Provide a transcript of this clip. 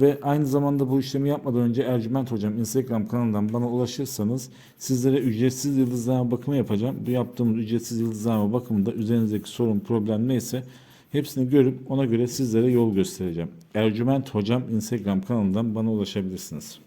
Ve aynı zamanda bu işlemi yapmadan önce Ercüment Hocam Instagram kanalından bana ulaşırsanız sizlere ücretsiz yıldızlama bakımı yapacağım. Bu yaptığımız ücretsiz yıldızlama bakımında üzerinizdeki sorun, problem neyse hepsini görüp ona göre sizlere yol göstereceğim. Ercüment Hocam Instagram kanalından bana ulaşabilirsiniz.